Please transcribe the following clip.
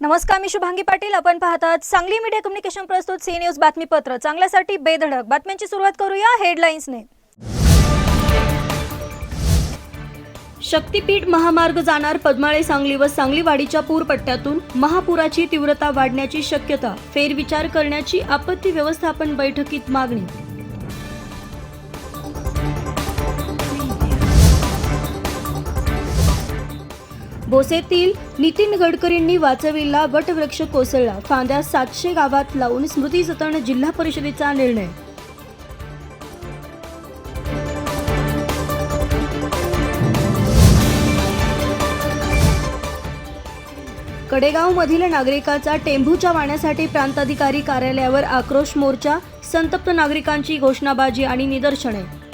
नमस्कार मी शुभांगी पाटील. आपण पाहतात सांगली मीडिया कम्युनिकेशन प्रस्तुत सी न्यूज बातमीपत्र. चांगल्यासाठी बेधडक. बातम्यांची सुरुवात करूया हेडलाईन्सने शक्तीपीठ महामार्ग जाणार पद्माळे सांगली व सांगलीवाडीच्या पूरपट्ट्यातून महापुराची तीव्रता वाढण्याची शक्यता फेरविचार करण्याची आपत्ती व्यवस्थापन बैठकीत मागणी. भोसेतील नितीन गडकरींनी वाचविला वटवृक्ष कोसळला. फांद्या सातशे गावात लावून स्मृती जतन जिल्हा परिषदेचा निर्णय. कडेगावमधील नागरिकाचा टेंभूच्या वाण्यासाठी प्रांताधिकारी कार्यालयावर आक्रोश मोर्चा संतप्त नागरिकांची घोषणाबाजी आणि निदर्शने.